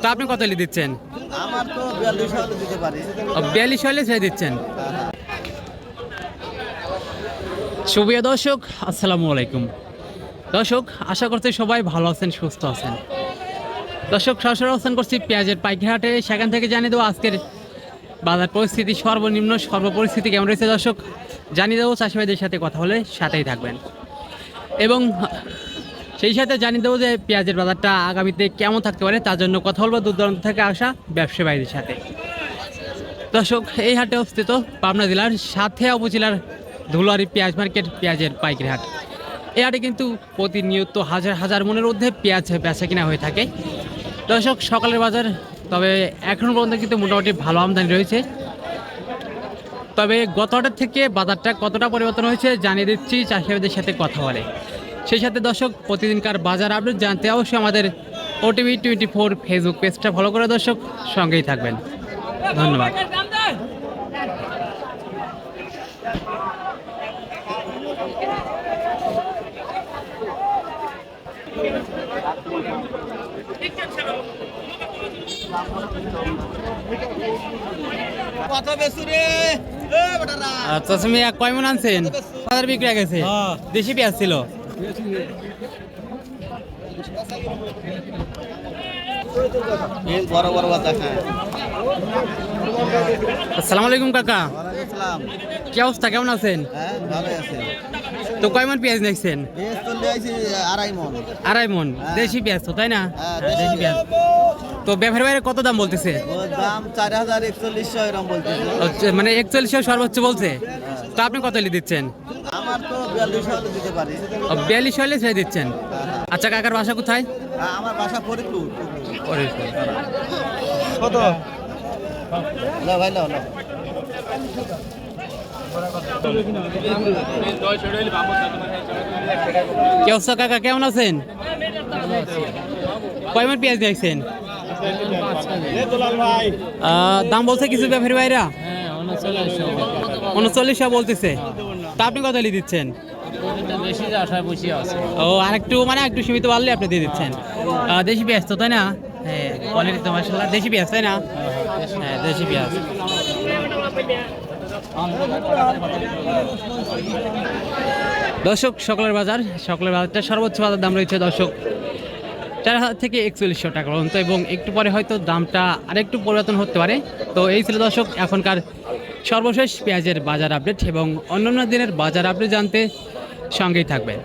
তো আপনি কত হলে দিচ্ছেন? আমার তো বিয়াল্লিশ হলে দিতে পারি। বিয়াল্লিশ হলে ছেড়ে দিচ্ছেন? সুপ্রিয় দর্শক আসসালামু আলাইকুম। দর্শক আশা করছি সবাই ভালো আছেন সুস্থ আছেন। দর্শক সরাসরি অবস্থান করছি পেঁয়াজের পাইকারহাটে সেখান থেকে জানিয়ে দেবো আজকের বাজার পরিস্থিতি সর্বনিম্ন সর্বপরিস্থিতি কেমন রয়েছে দর্শক? জানিয়ে দেবো চাষিভাইদের সাথে কথা হলে সাথেই থাকবেন। এবং সেই সাথে জানিয়ে দেবো যে পেঁয়াজের বাজারটা আগামীতে কেমন থাকতে পারে, তার জন্য কথা বলব দূর দূরান্ত থেকে আসা ব্যবসায়ীদের সাথে। দর্শক, এই হাটে অবস্থিত পাবনা জেলার সাথিয়া উপজেলার ধুলারি পেঁয়াজ মার্কেট, পেঁয়াজের পাইকারি হাট। এই হাটে কিন্তু প্রতিনিয়ত হাজার হাজার মনের মধ্যে পেঁয়াজ বেচা কিনা হয়ে থাকে। দর্শক, সকালের বাজার, তবে এখনও পর্যন্ত কিন্তু মোটামুটি ভালো আমদানি রয়েছে। তবে গত হাটের থেকে বাজারটা কতটা পরিবর্তন হয়েছে জানিয়ে দিচ্ছি চাষিবাদের সাথে কথা বলে। সেই সাথে দর্শক প্রতিদিনকার বাজার আপডেট জানতে অবশ্যই আমাদের ওটিভি টোয়েন্টি ফোর ফেসবুক পেজটা ফলো করে দর্শক সঙ্গেই থাকবেন। ধন্যবাদ। কত বেশি রে? এ বেটারা। আচ্ছা তুমি কয় মন আনছেন? বিক্রি হয়ে গেছে। দেশি পেঁয়াজ ছিল। খায়। আসসালামু আলাইকুম কাকা। কি অবস্থা? কেমন আছেন? হ্যাঁ তো কয় মন পেঁয়াজ লিয়েছি আড়াই মন। আড়াই মন। হ্যাঁ। দেশি পেঁয়াজ তো তাই না? হ্যাঁ, দেশি পেঁয়াজ। তো ব্যাপারের বাইরে কত দাম বলতেছে? দাম চার হাজার একচল্লিশশো এরকম বলতেছে। মানে একচল্লিশ সর্বোচ্চ বলছে। তো আপনি কত দিচ্ছেন? আমার তো বিয়াল্লিশ হলে দিতে পারি। বিয়াল্লিশ হলে ছেড়ে দিচ্ছেন? আচ্ছা কাকার বাসা কোথায়? আমার বাসা ফরিদপুর। কত? না ভাই না অবস্থা কাকা, কেমন আছেন? কয় মন পেঁয়াজ দেখছেন দাম বলছে কিছু ব্যাপারী ভাইরা? উনচল্লিশশো বলতেছে। তা আপনি কত দিচ্ছেন? ও, আর একটু মানে একটু সীমিত বাড়লে আপনি দিয়ে দিচ্ছেন। দেশি পেঁয়াজ তো, তাই না? হ্যাঁ কোয়ালিটি তো দেশি পেঁয়াজ, তাই না? হ্যাঁ দেশি পেঁয়াজ। দর্শক, সকলের বাজার, সকলের বাজারটা সর্বোচ্চ বাজার দাম রয়েছে, দর্শক। চার হাজার থেকে একচল্লিশশো টাকা পর্যন্ত এবং একটু পরে হয়তো দামটা আরেকটু পরিবর্তন হতে পারে। তো এই ছিল দর্শক, এখনকার সর্বশেষ পেঁয়াজের বাজার আপডেট এবং অন্যান্য দিনের বাজার আপডেট জানতে সঙ্গেই থাকবেন।